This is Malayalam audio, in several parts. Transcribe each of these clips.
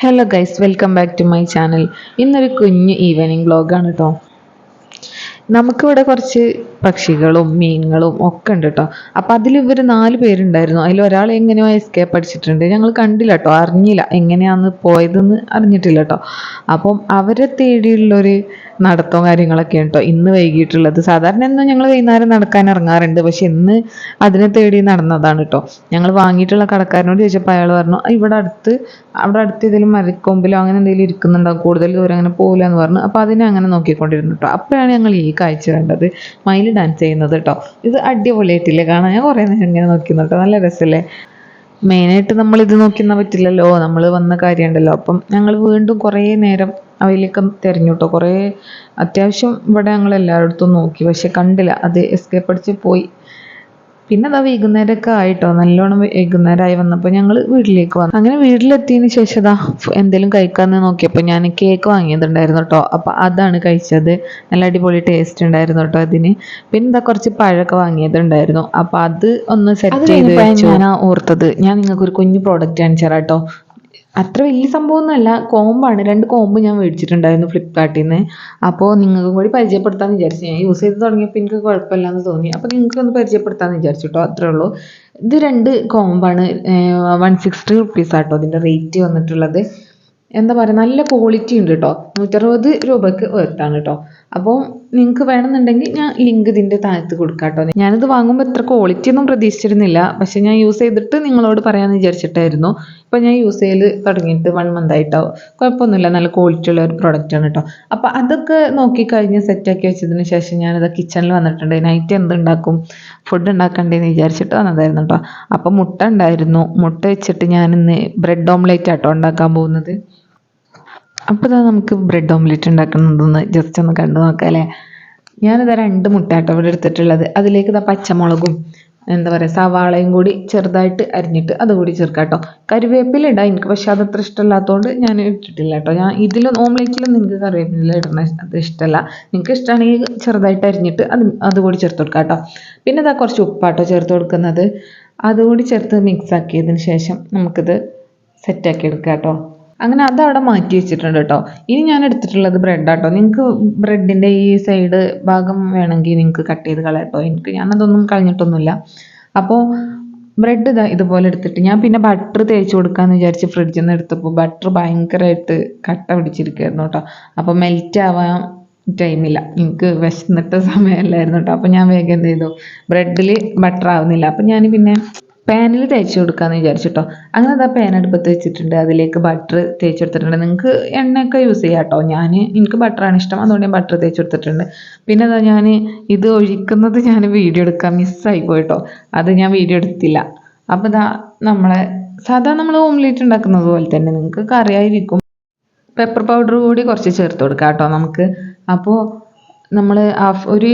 Hello guys welcome back to my channel ഇന്നൊരു കുഞ്ഞ് ഈവനിങ് വ്ളോഗാണ് കേട്ടോ നമുക്കിവിടെ കുറച്ച് പക്ഷികളും മീനുകളും ഒക്കെ ഉണ്ട് കേട്ടോ അപ്പം അതിൽ ഇവർ നാല് പേരുണ്ടായിരുന്നു. അതിൽ ഒരാൾ എങ്ങനെയോ എസ്കേപ്പ് അടിച്ചിട്ടുണ്ട്. ഞങ്ങൾ കണ്ടില്ല കേട്ടോ അറിഞ്ഞില്ല എങ്ങനെയാന്ന് പോയതെന്ന് അറിഞ്ഞിട്ടില്ല കേട്ടോ അപ്പം അവരെ തേടിയുള്ളൊരു നടത്തവും കാര്യങ്ങളൊക്കെ കേട്ടോ ഇന്ന് വൈകിട്ടുള്ളത് സാധാരണ എന്നും ഞങ്ങൾ വൈകുന്നേരം നടക്കാൻ ഇറങ്ങാറുണ്ട്. പക്ഷെ ഇന്ന് അതിനെ തേടി നടന്നതാണ് കേട്ടോ ഞങ്ങൾ വാങ്ങിയിട്ടുള്ള കടക്കാരനോട് ചോദിച്ചപ്പോൾ അയാൾ പറഞ്ഞു ഇവിടെ അടുത്ത് അവിടെ അടുത്ത് ഏതെങ്കിലും മരക്കൊമ്പിലോ അങ്ങനെ എന്തെങ്കിലും ഇരിക്കുന്നുണ്ടോ? കൂടുതൽ ദൂരം അങ്ങനെ പോകില്ല എന്ന് പറഞ്ഞു. അപ്പോൾ അതിനെ അങ്ങനെ നോക്കിക്കൊണ്ടിരുന്നു കേട്ടോ അപ്പോഴാണ് ഞങ്ങൾ ഈ കാഴ്ച കണ്ടത്. മയിൽ ഡാൻസ് ചെയ്യുന്നത് കേട്ടോ ഇത് അടിപൊളിയായിട്ടില്ലേ? കാണാൻ ഞാൻ കുറേ നേരം ഇങ്ങനെ നോക്കി കേട്ടോ നല്ല രസമല്ലേ മെയിനായിട്ട് നമ്മൾ ഇത് നോക്കിന്നാ പറ്റില്ലല്ലോ. നമ്മൾ വന്ന കാര്യമുണ്ടല്ലോ. അപ്പം ഞങ്ങൾ വീണ്ടും കുറേ നേരം അവയിലേക്ക് തിരഞ്ഞു കേട്ടോ കുറേ അത്യാവശ്യം ഇവിടെ ഞങ്ങൾ എല്ലായിടത്തും നോക്കി. പക്ഷെ കണ്ടില്ല. അത് എസ്കേപ്പ് അടിച്ച് പോയി. പിന്നെ അതാ വൈകുന്നേരമൊക്കെ ആയിട്ടോ നല്ലോണം വൈകുന്നേരമായി വന്നപ്പോൾ ഞങ്ങൾ വീട്ടിലേക്ക് വന്നു. അങ്ങനെ വീട്ടിലെത്തിയതിന് ശേഷം അതാ എന്തെങ്കിലും കഴിക്കാമെന്ന് നോക്കിയപ്പോൾ ഞാൻ കേക്ക് വാങ്ങിയതുണ്ടായിരുന്നു കേട്ടോ അപ്പോൾ അതാണ് കഴിച്ചത്. നല്ല അടിപൊളി ടേസ്റ്റ് ഉണ്ടായിരുന്നു കേട്ടോ അതിന്. പിന്നെ എന്താ കുറച്ച് പഴമൊക്കെ വാങ്ങിയതുണ്ടായിരുന്നു. അപ്പോൾ അത് ഒന്ന് സെറ്റ് ചെയ്ത് ഞാൻ ഓർത്തത്. ഞാൻ നിങ്ങൾക്ക് ഒരു കുഞ്ഞു പ്രോഡക്റ്റ് കാണിച്ചു തരാം കേട്ടോ അത്ര വലിയ സംഭവമൊന്നുമല്ല. കോമ്പാണ്. രണ്ട് കോമ്പ് ഞാൻ മേടിച്ചിട്ടുണ്ടായിരുന്നു ഫ്ലിപ്കാർട്ടിൽ നിന്ന് അപ്പോൾ നിങ്ങൾക്ക് കൂടി പരിചയപ്പെടുത്താമെന്ന് വിചാരിച്ചു. ഞാൻ യൂസ് ചെയ്ത് തുടങ്ങിയപ്പോൾ എനിക്ക് കുഴപ്പമില്ലാന്ന് തോന്നി. അപ്പോൾ നിങ്ങൾക്ക് ഒന്ന് പരിചയപ്പെടുത്താമെന്ന് വിചാരിച്ചു കേട്ടോ അത്രേ ഉള്ളൂ. ഇത് രണ്ട് കോമ്പാണ്. വൺ സിക്സ്റ്റി റുപ്പീസ് ആട്ടോ അതിന്റെ റേറ്റ് വന്നിട്ടുള്ളത്. എന്താ പറയുക നല്ല ക്വാളിറ്റി ഉണ്ട് കേട്ടോ നൂറ്ററുപത് രൂപയ്ക്ക് വർത്താണ് കേട്ടോ അപ്പോൾ നിങ്ങൾക്ക് വേണമെന്നുണ്ടെങ്കിൽ ഞാൻ ലിങ്ക് ഇതിന്റെ താഴത്ത് കൊടുക്കാം കേട്ടോ ഞാനിത് വാങ്ങുമ്പോൾ ഇത്ര ക്വാളിറ്റി ഒന്നും പ്രതീക്ഷിച്ചിരുന്നില്ല. പക്ഷെ ഞാൻ യൂസ് ചെയ്തിട്ട് നിങ്ങളോട് പറയാമെന്ന് വിചാരിച്ചിട്ടായിരുന്നു. ഇപ്പോൾ ഞാൻ യൂസ് ചെയ്യൽ തുടങ്ങിയിട്ട് വൺ മന്ത് ആയിട്ടാവും കുഴപ്പമൊന്നുമില്ല. നല്ല ക്വാളിറ്റി ഉള്ള ഒരു പ്രോഡക്റ്റ് ആണ് കേട്ടോ അപ്പോൾ അതൊക്കെ നോക്കിക്കഴിഞ്ഞ് സെറ്റാക്കി വെച്ചതിന് ശേഷം ഞാനത് കിച്ചണിൽ വന്നിട്ടുണ്ട്. നൈറ്റ് എന്തുണ്ടാക്കും ഫുഡ് ഉണ്ടാക്കണ്ടേന്ന് വിചാരിച്ചിട്ട് വന്നതായിരുന്നു കേട്ടോ അപ്പോൾ മുട്ട ഉണ്ടായിരുന്നു. മുട്ട വെച്ചിട്ട് ഞാനിന്ന് ബ്രെഡ് ഓംലേറ്റ് ആട്ടോ ഉണ്ടാക്കാൻ പോകുന്നത്. അപ്പോൾ ഇതാ നമുക്ക് ബ്രെഡ് ഓംലെറ്റ് ഉണ്ടാക്കുന്നതൊന്ന് ജസ്റ്റ് ഒന്ന് കണ്ടു നോക്കാം അല്ലേ ഞാനിതാ രണ്ട് മുട്ടയാട്ടോ ഇവിടെ എടുത്തിട്ടുള്ളത്. അതിലേക്ക് ഇതാ പച്ചമുളകും എന്താ പറയുക സവാളയും കൂടി ചെറുതായിട്ട് അരിഞ്ഞിട്ട് അതുകൂടി ചേർക്കാം കേട്ടോ കറിവേപ്പില ഇടാം എനിക്ക് പക്ഷെ അതത്ര ഇഷ്ടമില്ലാത്തതുകൊണ്ട് ഞാൻ ഇട്ടിട്ടില്ല കേട്ടോ ഞാൻ ഇതിൽ ഓംലെറ്റിലൊന്നും നിങ്ങൾക്ക് കറിവേപ്പില ഇടണ അത് ഇഷ്ടമല്ല നിങ്ങൾക്ക് ഇഷ്ടമാണെങ്കിൽ ചെറുതായിട്ട് അരിഞ്ഞിട്ട് അത് അതുകൂടി ചേർത്ത് കൊടുക്കാം കേട്ടോ പിന്നെ ഇതാ കുറച്ച് ഉപ്പാട്ടോ ചേർത്ത് കൊടുക്കുന്നത്. അതുകൂടി ചേർത്ത് മിക്സ് ആക്കിയതിന് ശേഷം നമുക്കിത് സെറ്റാക്കി എടുക്കാം കേട്ടോ അങ്ങനെ അത് അവിടെ മാറ്റി വെച്ചിട്ടുണ്ട് കേട്ടോ. ഇനി ഞാൻ എടുത്തിട്ടുള്ളത് ബ്രെഡാട്ടോ നിങ്ങൾക്ക് ബ്രെഡിന്റെ ഈ സൈഡ് ഭാഗം വേണമെങ്കിൽ നിങ്ങൾക്ക് കട്ട് ചെയ്ത് കളയട്ടോ എനിക്ക് ഞാനതൊന്നും കളഞ്ഞിട്ടൊന്നുമില്ല. അപ്പോൾ ബ്രെഡ് ഇതാ ഇതുപോലെ എടുത്തിട്ട് ഞാൻ പിന്നെ ബട്ടർ തേച്ച് കൊടുക്കാമെന്ന് വിചാരിച്ച് ഫ്രിഡ്ജിൽ നിന്ന് എടുത്തപ്പോൾ ബട്ടർ ഭയങ്കരമായിട്ട് കട്ട പിടിച്ചിരിക്കുകയായിരുന്നു കേട്ടോ. അപ്പോൾ മെൽറ്റ് ആവാൻ ടൈമില്ല എനിക്ക് വിശന്നിട്ട സമയമല്ലായിരുന്നു കേട്ടോ. അപ്പോൾ ഞാൻ വേഗം എന്ത് ചെയ്തു? ബ്രെഡിൽ ബട്ടർ ആവുന്നില്ല. അപ്പോൾ ഞാൻ പിന്നെ പാനിൽ തേച്ച് കൊടുക്കാന്ന് വിചാരിച്ചിട്ടോ. അങ്ങനെ അതാ പാൻ അടുപ്പത്ത് വെച്ചിട്ടുണ്ട്. അതിലേക്ക് ബട്ടർ തേച്ച് കൊടുത്തിട്ടുണ്ട്. നിങ്ങൾക്ക് എണ്ണയൊക്കെ യൂസ് ചെയ്യാം കേട്ടോ ഞാൻ എനിക്ക് ബട്ടറാണ് ഇഷ്ടം. അതുകൊണ്ട് ഞാൻ ബട്ടർ തേച്ച് കൊടുത്തിട്ടുണ്ട്. പിന്നെ അതാ ഞാൻ ഇത് ഒഴിക്കുന്നത് ഞാൻ വീഡിയോ എടുക്കാൻ മിസ്സായി പോയിട്ടോ. അത് ഞാൻ വീഡിയോ എടുത്തില്ല. അപ്പോൾ ഇതാ നമ്മളെ സാധാ നമ്മൾ ഓംലേറ്റ് ഉണ്ടാക്കുന്നത് പോലെ തന്നെ നിങ്ങൾക്ക് കറിയായിരിക്കും. പെപ്പർ പൗഡർ കൂടി കുറച്ച് ചേർത്ത് കൊടുക്കാം കേട്ടോ നമുക്ക്. അപ്പോൾ നമ്മൾ ഹാഫ് ഒരു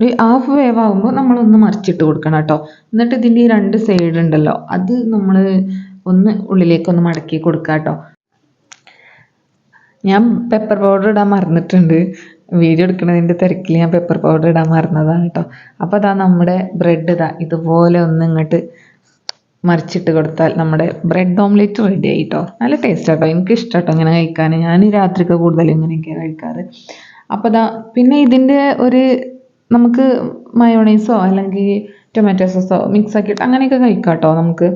ഒരു ഹാഫ് വേവ് ആകുമ്പോൾ നമ്മളൊന്ന് മറിച്ചിട്ട് കൊടുക്കണം കേട്ടോ. എന്നിട്ട് ഇതിന്റെ ഈ രണ്ട് സൈഡ് ഉണ്ടല്ലോ അത് നമ്മൾ ഒന്ന് ഉള്ളിലേക്കൊന്ന് മടക്കി കൊടുക്കുക കേട്ടോ. ഞാൻ പെപ്പർ പൗഡർ ഇടാൻ മറന്നിട്ടുണ്ട്. വീഡിയോ എടുക്കുന്നതിന്റെ തിരക്കിൽ ഞാൻ പെപ്പർ പൗഡർ ഇടാൻ മറന്നതാണ് കേട്ടോ. അപ്പോൾ അതാ നമ്മുടെ ബ്രെഡ് ഇതാ ഇതുപോലെ ഒന്ന് ഇങ്ങോട്ട് മറിച്ചിട്ട് കൊടുത്താൽ നമ്മുടെ ബ്രെഡ് ഓംലെറ്റ് റെഡി ആയി കേട്ടോ. നല്ല ടേസ്റ്റ് കേട്ടോ എനിക്ക് ഇഷ്ടം കേട്ടോ ഇങ്ങനെ കഴിക്കാൻ ഞാൻ രാത്രിക്ക് കൂടുതൽ ഇങ്ങനെയൊക്കെയാണ് കഴിക്കാറ്. അപ്പോൾ ദാ പിന്നെ ഇതിന്റെ ഒരു നമുക്ക് മയോണൈസോ അല്ലെങ്കിൽ ടൊമാറ്റോ സോസോ മിക്സ് ആക്കിയിട്ട് അങ്ങനെയൊക്കെ കഴിക്കാം കേട്ടോ നമുക്ക്.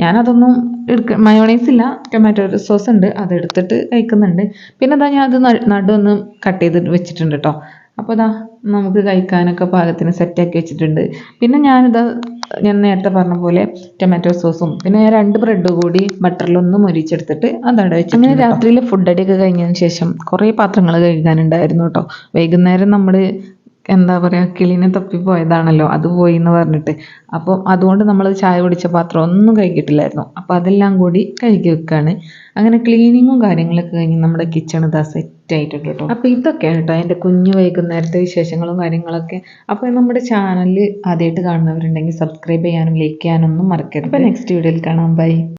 ഞാനതൊന്നും എടുക്ക മയോണൈസ് ഇല്ല ടൊമാറ്റോ സോസ് ഉണ്ട് അതെടുത്തിട്ട് കഴിക്കുന്നുണ്ട്. പിന്നെ അതാ ഞാൻ അത് നടുവൊന്ന് കട്ട് ചെയ്ത് വെച്ചിട്ടുണ്ട് കേട്ടോ അപ്പോൾ അതാ നമുക്ക് കഴിക്കാനൊക്കെ പാകത്തിന് സെറ്റാക്കി വെച്ചിട്ടുണ്ട്. പിന്നെ ഞാനിതാ ഞാൻ നേരത്തെ പറഞ്ഞ പോലെ ടൊമാറ്റോ സോസും പിന്നെ രണ്ട് ബ്രെഡ് കൂടി ബട്ടറിലൊന്ന് മൊരിച്ചെടുത്തിട്ട് അതവിടെ വെച്ച് അങ്ങനെ രാത്രിയിൽ ഫുഡ് അടിയൊക്കെ കഴിഞ്ഞതിന് ശേഷം കുറേ പാത്രങ്ങൾ കഴുകാനുണ്ടായിരുന്നു കേട്ടോ വൈകുന്നേരം നമ്മൾ എന്താ പറയുക കിളിനെ തപ്പിപ്പോയതാണല്ലോ അത് പോയി എന്ന് പറഞ്ഞിട്ട്. അപ്പോൾ അതുകൊണ്ട് നമ്മൾ ചായ കുടിച്ച പാത്രം ഒന്നും കഴുകിയിട്ടില്ലായിരുന്നു അപ്പോൾ അതെല്ലാം കൂടി കഴുകി വെക്കുകയാണ് അങ്ങനെ ക്ലീനിങ്ങും കാര്യങ്ങളൊക്കെ കഴിഞ്ഞ് നമ്മുടെ കിച്ചൺ ഇതാ സെറ്റ് ആയിട്ടുണ്ട് കേട്ടോ. അപ്പോൾ ഇതൊക്കെയാണ് കേട്ടോ എന്റെ കുഞ്ഞു വൈകുന്നേരത്തെ വിശേഷങ്ങളും കാര്യങ്ങളൊക്കെ. അപ്പോൾ നമ്മുടെ ചാനൽ ആദ്യമായിട്ട് കാണുന്നവരുണ്ടെങ്കിൽ സബ്സ്ക്രൈബ് ചെയ്യാനും ലൈക്ക് ചെയ്യാനൊന്നും മറക്കരുത്. അപ്പോൾ നെക്സ്റ്റ് വീഡിയോയിൽ കാണാം. ബൈ